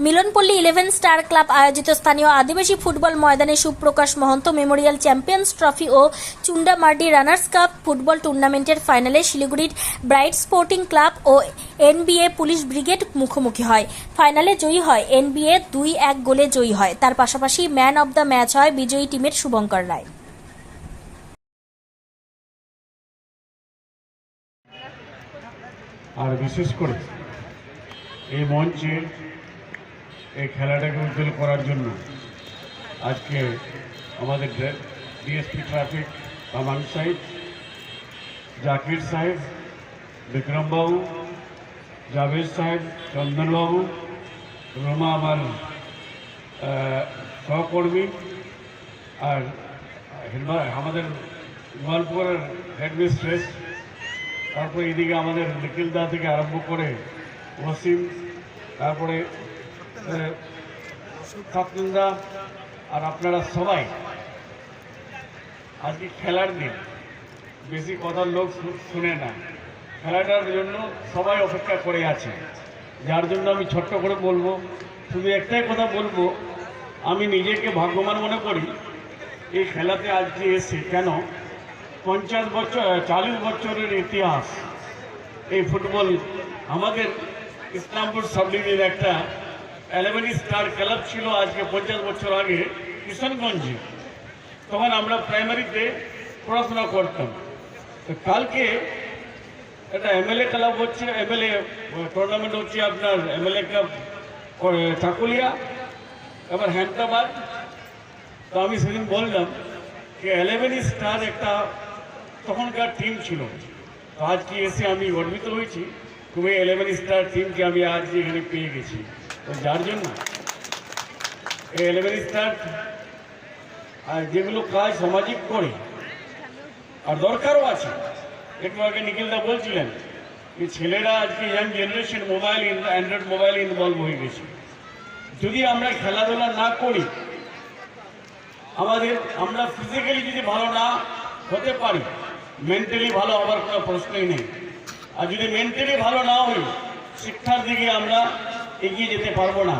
Milanpalli eleven star club আয়োজিত স্থানীয় আদিবাসী ফুটবল ময়দানে Suprakash Mahanta memorial champions trophy ও চুন্ডামার্ডি রানার্স কাপ ফুটবল টুর্নামেন্টের ফাইনালে শিলিগুড়ির ব্রাইট স্পোর্টিং ক্লাব ও এনবিএ পুলিশ ব্রিগেড মুখোমুখি হয়। ফাইনালে জয়ী হয় এনবিএ দুই এক গোলে জয়ী হয়। তার পাশাপাশি ম্যান অব দ্য ম্যাচ হয় বিজয়ী টিমের শুভঙ্কর রায়। আর বিশেষ করে এই মঞ্চে এই খেলাটাকে উজ্জ্বল করার জন্য আজকে আমাদের ডিএসপি ট্রাফিক আমান সাহেব জাকির সাহেব বিক্রমবাবু জাভেদ সাহেব চন্দনবাবু রোমা আমার সহকর্মী আর আমাদের গোয়ালপুরের হেডমিস্ট্রেস, তারপরে এদিকে আমাদের নিখিলদা থেকে আরম্ভ করে ওসিম, তারপরে আর আপনারা সবাই আজকে খেলার দিন। বেশি কথার লোক শুনে না। খেলাটার জন্য সবাই অপেক্ষা করে আছে। যার জন্য আমি ছোট্ট করে বলব, শুধু একটাই কথা বলব, আমি নিজেকে ভাগ্যবান মনে করি, এই খেলাতে আজকে এসে কেন পঞ্চাশ বছর চালিশ বছরের ইতিহাস, এই ফুটবল আমাদের ইসলামপুর সাব ডিভিজনের একটা এলেভেন স্টার ক্লাব ছিল আজকে পঞ্চাশ বছর আগে কিশনগঞ্জে তখন আমরা প্রাইমারিতে পড়াশোনা করতাম। তো কালকে একটা এমএলএ ক্লাব হচ্ছে এমএলএ টুর্নামেন্ট হচ্ছে আপনার এমএলএ ক্লাব চাকুলিয়া এবার হ্যান্দাবাদ তো আমি সেদিন বললাম যে এলেভেন স্টার একটা তখনকার টিম ছিল। আজকে এসে আমি গর্বিত হয়েছি খুবই এলেভেন স্টার টিমকে আমি আজ এখানে পেয়ে গেছি। যার জন্য। এই আর যেগুলো কাজ সামাজিক করে, আর দরকারও আছে। একটু আগে নিখিলদা বলছিলেন যে, ছেলেরা আজকে young generation mobile Android mobile involve হয়ে গেছে। যদি আমরা খেলাধুলা না করি, আমাদের, আমরা ফিজিক্যালি যদি ভালো না হতে পারি মেন্টালি ভালো হওয়ার কোনো প্রশ্নই নেই। আর যদি মেন্টালি ভালো না হই শিক্ষার দিকে আমরা এগিয়ে যেতে পারব না।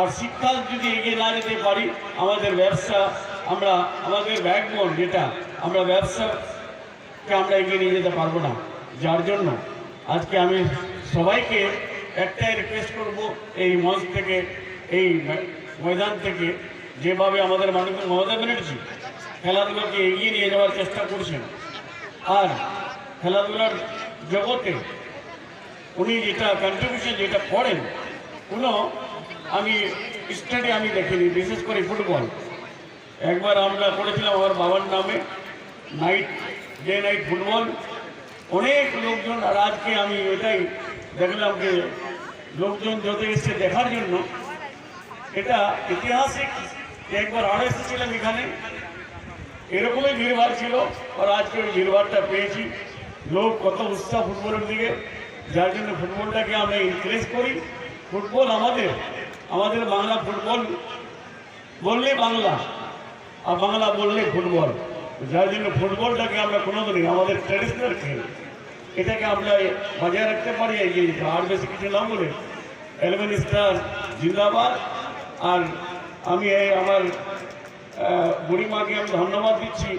আর শিক্ষা যদি এগিয়ে না যেতে পারি, আমাদের ব্যবসা, আমরা, আমাদের ব্যাকবোন যেটা, আমরা ব্যবসাকে আমরা এগিয়ে নিয়ে যেতে পারব না। যার জন্য আজকে আমি সবাইকে একটাই রিকোয়েস্ট করব, এই মঞ্চ থেকে, এই ময়দান থেকে, যেভাবে আমাদের মাননীয় মমতা ব্যানার্জি খেলাধুলাকে এগিয়ে নিয়ে যাওয়ার চেষ্টা করছেন। আর খেলাধুলার জগতে উনি যেটা কন্ট্রিবিউশন যেটা করেন কোনো আমি স্টাডি আমি দেখিনি, বিশেষ করে ফুটবল। একবার আমরা করেছিলাম আমার বাবার নামে নাইট ডে নাইট ফুটবল। অনেক লোকজন, আর আজকে আমি এটাই দেখলাম যে লোকজন যত এসছে দেখার জন্য, এটা ঐতিহাসিক যে একবার আরও এসেছিলাম এখানে। এরকমই ভিড়ভাড় ছিল, আর আজকে ওই ভিড়ভাড়টা পেয়েছি। লোক কত উৎসাহ ফুটবলের দিকে, যার জন্য ফুটবলটাকে আমরা ইনক্রেজ করি। ফুটবল আমাদের আমাদের বাংলা ফুটবল বললে বাংলা, আর বাংলা বললে ফুটবল। যার জন্য ফুটবলটাকে আমরা কোনো কোনোদিনই, আমাদের ট্র্যাডিশনাল খেল, এটাকে আমরা বজায় রাখতে পারি এগিয়ে যেতে আর বেশি কিছু না বলে এলেভেন স্টার জিন্দাবাদ, আর আমি এই আমার বুড়িমাকে আমি ধন্যবাদ দিচ্ছি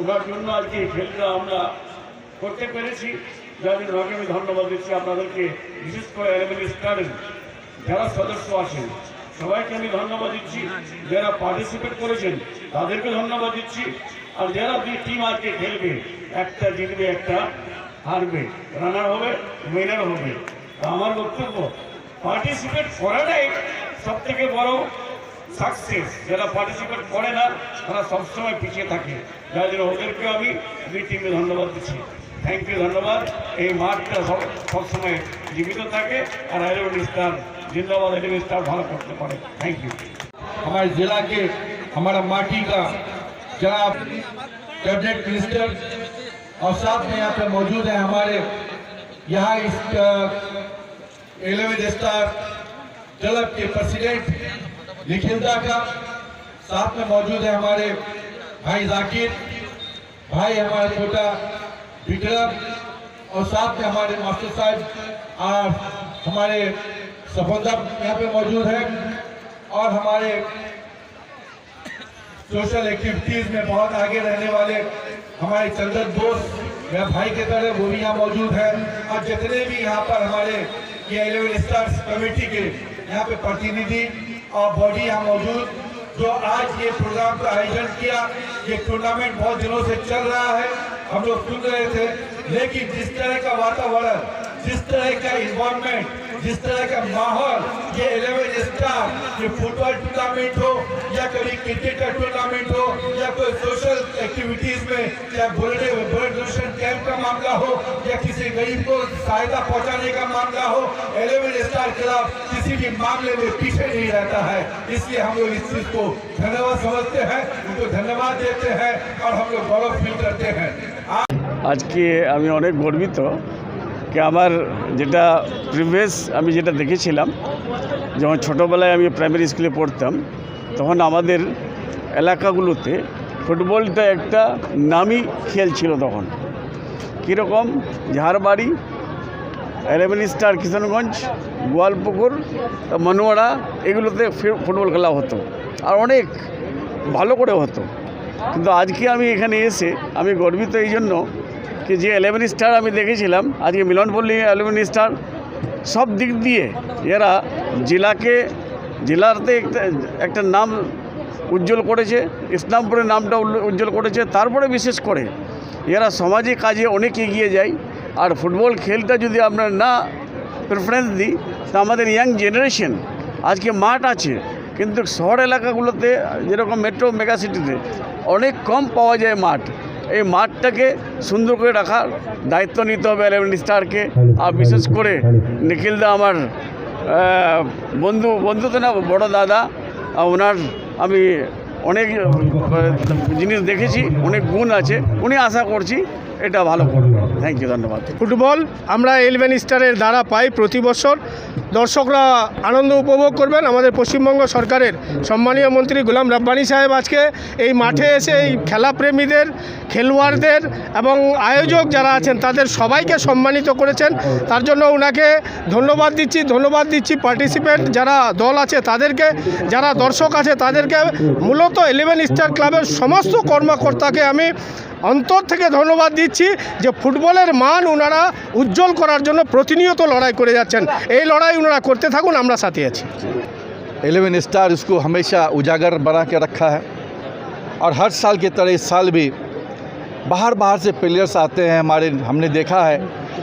ওনার জন্য আজকে এই খেলটা আমরা করতে পেরেছি। যার জন্য আমি ধন্যবাদ দিচ্ছি আপনাদেরকে, বিশেষ করে এলেভেন স্টারের যারা সদস্য আছেন, সবাইকে আমি ধন্যবাদ দিচ্ছি। যারা পার্টিসিপেট করেছেন, তাদেরকে ধন্যবাদ দিচ্ছি। আর যারা দুই টিম আজকে খেলবে, একটা জিতবে, একটা হারবে রানার হবে উইনার হবে। আমার বক্তব্য পার্টিসিপেট করাটাই সব থেকে বড় সাকসেস যারা পার্টিসিপেট করে না, তারা সবসময় পিছিয়ে থাকে। যার জন্য ওদেরকে আমি দুই টিমে ধন্যবাদ দিচ্ছি। থ্যাংক ইউ ধন্যবাদ এই মাঠটা সব সবসময় জীবিত থাকে আর এলেভেন স্টার जिंदाबाद एलेवन स्टार भालो करते पारे थैंक यू हमारे जिला के हमारा माटी का जनाब कैबिनेट मिनिस्टर और साथ में यहाँ पे मौजूद है हमारे यहाँ इस एलेवन स्टार क्लब के प्रेसिडेंट निखिलदा का साथ में मौजूद है हमारे भाई जाकिर भाई हमारे छोटा विक्रम और साथ में हमारे मास्टर साहब और हमारे सफंदर यहाँ पे मौजूद है और हमारे सोशल एक्टिविटीज़ में बहुत आगे रहने वाले हमारे चंदन दोस्त, मेरा भाई के तरह वो भी यहाँ मौजूद है। और जितने भी यहाँ पर हमारे ये इलेवन स्टार्स कमेटी के यहाँ पे प्रतिनिधि और बॉडी यहाँ मौजूद, जो आज ये प्रोग्राम का आयोजन किया, ये टूर्नामेंट बहुत दिनों से चल रहा है। हम लोग सुन रहे थे। लेकिन जिस तरह का वातावरण, जिस तरह का इन्वायरमेंट जिस तरह का माहौल, ये इलेवन स्टार ये फुटबॉल टूर्नामेंट हो, या कभी क्रिकेट का टूर्नामेंट हो, या कोई सोशल एक्टिविटीज़ में, या ब्लड डोनेशन कैंप का मामला हो, या किसी गरीब को सहायता पहुँचाने का मामला हो इलेवन स्टार क्लब किसी भी मामले में पीछे नहीं रहता है। इसलिए हम लोग इस चीज़ को धन्यवाद समझते हैं, उनको धन्यवाद देते हैं, और हम लोग गौरव फील करते हैं। আজকে আমি অনেক গর্বিত কি আমার যেটা প্রিভিয়াস আমি যেটা দেখেছিলাম, যখন ছোটোবেলায় আমি প্রাইমারি স্কুলে পড়তাম, তখন আমাদের এলাকাগুলোতে ফুটবলটা একটা নামি খেল ছিল তখন। কীরকম? ঝাড়বাড়ি এলেভেন স্টার কিষানগঞ্জ গোয়ালপুকুর, মনোয়ারা, এগুলোতে ফুটবল খেলা হতো। আর অনেক ভালো করে হতো। কিন্তু আজকে আমি এখানে এসে আমি গর্বিত এই জন্য যে এলেভেন স্টার আমি দেখেছিলাম, আজকে মিলনপল্লী এলেভেন স্টার সব দিক দিয়ে এরা জেলাকে, জেলাতে একটা একটা নাম উজ্জ্বল করেছে ইসলামপুরের নামটা উজ্জ্বল করেছে, তারপরে বিশেষ করে এরা সমাজে, কাজে অনেক এগিয়ে যায়। আর ফুটবল খেলটা যদি আমরা না প্রেফারেন্স দিই, তা আমাদের ইয়াং জেনারেশন আজকে মাঠ আছে, কিন্তু শহর এলাকাগুলোতে যেরকম মেট্রো মেগা সিটিতে অনেক কম পাওয়া যায় মাঠ। এই মাঠটাকে সুন্দর করে রাখার দায়িত্ব নিতে হবে এলেভেন স্টারকে আর বিশেষ করে নিখিলদা আমার বন্ধু বন্ধু তো না, বড়ো দাদা। ওনার আমি অনেক জিনিস দেখেছি, অনেক গুণ আছে। উনি আশা করছি এটা ভালো থ্যাংক ইউ ধন্যবাদ। ফুটবল আমরা এলেভেন স্টারের দ্বারা পাই প্রতি বছর। দর্শকরা আনন্দ উপভোগ করবেন আমাদের পশ্চিমবঙ্গ সরকারের সম্মানীয় মন্ত্রী গোলাম রাব্বানি সাহেব আজকে এই মাঠে এসে এই খেলাপ্রেমীদের খেলোয়াড়দের এবং আয়োজক যারা আছেন তাদের সবাইকে সম্মানিত করেছেন। তার জন্য ওনাকে ধন্যবাদ দিচ্ছি ধন্যবাদ দিচ্ছি পার্টিসিপেন্ট যারা দল আছে তাদেরকে যারা দর্শক আছে তাদেরকে। মূলত ইলেভেন স্টার ক্লাবের সমস্ত কর্মকর্তাকে আমি অন্তর থেকে ধন্যবাদ দিচ্ছি যে ফুটবলের মান ওনারা উজ্জ্বল করার জন্য প্রতিনিয়ত লড়াই করে যাচ্ছেন এই লড়াই ওনারা করতে থাকুন আমরা সাথে আছি एलेवन स्टार उसको हमेशा उजागर बना के रखा है और हर साल की तरह इस साल भी बाहर बाहर से प्लेयर्स आते हैं हमारे हमने देखा है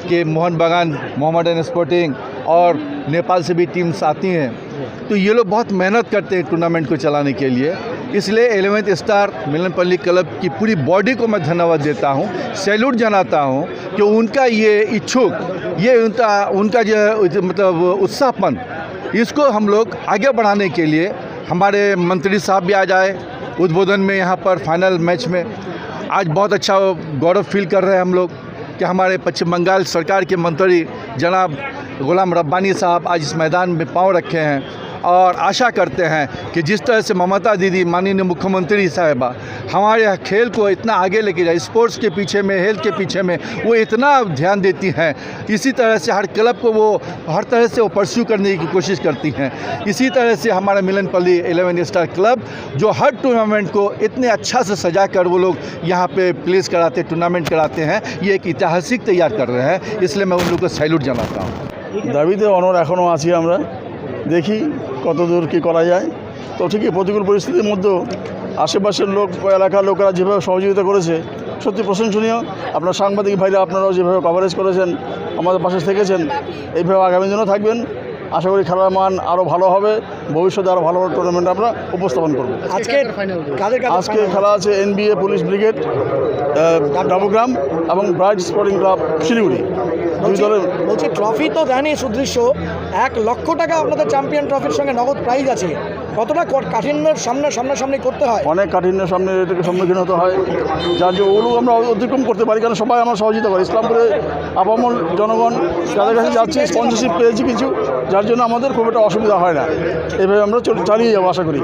कि मोहन बागान मोहम्मदन स्पोर्टिंग और नेपाल से भी टीम्स आती हैं तो ये लोग बहुत मेहनत करते हैं टूर्नामेंट को चलाने के लिए इसलिए एलेवेंथ स्टार मिलनपल्ली क्लब की पूरी बॉडी को मैं धन्यवाद देता हूँ, सैल्यूट जनाता हूँ कि उनका ये इच्छुक, ये उनका उनका जो मतलब उत्साहपन, इसको हम लोग आगे बढ़ाने के लिए हमारे मंत्री साहब भी आ जाए, उद्बोधन में यहाँ पर फाइनल मैच में। आज बहुत अच्छा गौरव फील कर रहे हैं हम लोग कि हमारे पश्चिम बंगाल सरकार के मंत्री जनाब गुलाम रब्बानी साहब आज इस मैदान में पाँव रखे हैं। और आशा करते हैं कि जिस तरह से ममता दीदी माननीय मुख्यमंत्री साहिबा हमारे यहाँ खेल को इतना आगे लेके जाए स्पोर्ट्स के पीछे में हेल्थ के पीछे में वो इतना ध्यान देती हैं इसी तरह से हर क्लब को वो हर तरह से वो परस्यू करने की कोशिश करती हैं इसी तरह से हमारा मिलनपल्ली एलेवन स्टार क्लब जो हर टूर्नामेंट को इतने अच्छा से सजा कर वो लोग यहाँ पे प्लेस कराते टूर्नामेंट कराते हैं ये एक ऐतिहासिक तैयार कर रहे हैं इसलिए मैं उन लोग को सैल्यूट जनाता हूँ দাবিতে অনর এখনও আছি আমরা দেখি কত দূর কী করা যায়? তো ঠিকই প্রতিকূল পরিস্থিতির মধ্যেও আশেপাশের লোক এলাকার লোকেরা যেভাবে সহযোগিতা করেছে, সত্যি প্রশংসনীয়। আপনার সাংবাদিক ভাইরা আপনারাও যেভাবে কভারেজ করেছেন, আমাদের পাশে থেকেছেন, এইভাবে আগামী দিনও থাকবেন। আশা করি খেলার মান আরও ভালো হবে। ভবিষ্যতে আরও ভালো ভালো টুর্নামেন্ট আমরা উপস্থাপন করব। আজকে আজকে খেলা আছে এনবিএ পুলিশ ব্রিগেড নবগ্রাম এবং ব্রাইট স্পোর্টিং ক্লাব শিলিগুড়ি। বলছি- ট্রফি তো দেয়নি সুদৃশ্য। এক লক্ষ টাকা আপনাদের চ্যাম্পিয়ন ট্রফির সঙ্গে নগদ প্রাইজ আছে। কতটা কাঠিন্যের সামনে সামনাসামনি করতে হয়? অনেক কাঠিন্যের সামনে এটাকে সম্মুখীন হতে হয়। যার যে ওগুলো আমরা অতিক্রম করতে পারি কারণ সবাই আমরা সহযোগিতা করি। ইসলামপুরে আপামল জনগণ যাদের কাছে যাচ্ছে স্পন্সরশিপ পেয়েছি কিছু যার জন্য আমাদের খুব একটা অসুবিধা হয় না। এভাবে আমরা চল- চালিয়ে যাব আশা করি।